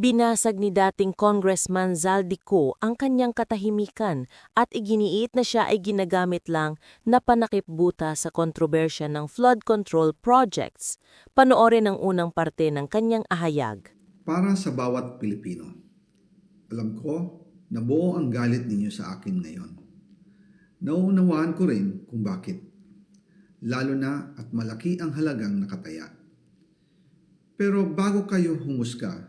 Binasag ni dating Congressman Zaldico ang kanyang katahimikan at iginiit na siya ay ginagamit lang na panakipbuta sa kontrobersya ng flood control projects. Panoorin ang unang parte ng kanyang ahayag. Para sa bawat Pilipino, alam ko na buo ang galit ninyo sa akin ngayon. Nauunawaan ko rin kung bakit. Lalo na at malaki ang halagang nakataya. Pero bago kayo humusga,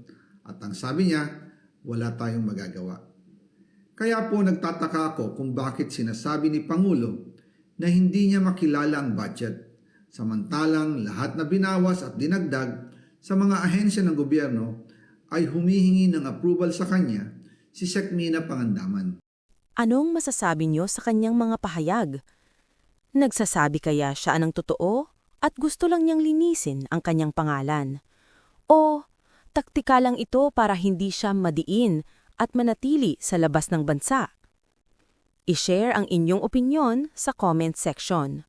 At ang sabi niya, wala tayong magagawa. Kaya po nagtataka ako kung bakit sinasabi ni Pangulo na hindi niya makilala ang budget. Samantalang lahat na binawas at dinagdag sa mga ahensya ng gobyerno ay humihingi ng approval sa kanya si Sekmina Pangandaman. Anong masasabi niyo sa kanyang mga pahayag? Nagsasabi kaya siya ng totoo at gusto lang niyang linisin ang kanyang pangalan? O taktika lang ito para hindi siya madiin at manatili sa labas ng bansa? I-share ang inyong opinyon sa comment section.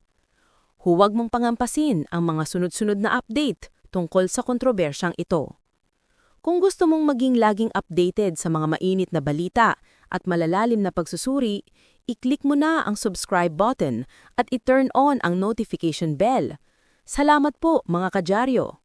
Huwag mong pangampasin ang mga sunod-sunod na update tungkol sa kontrobersyang ito. Kung gusto mong maging laging updated sa mga mainit na balita at malalalim na pagsusuri, i-click mo na ang subscribe button at i-turn on ang notification bell. Salamat po mga kadyaryo!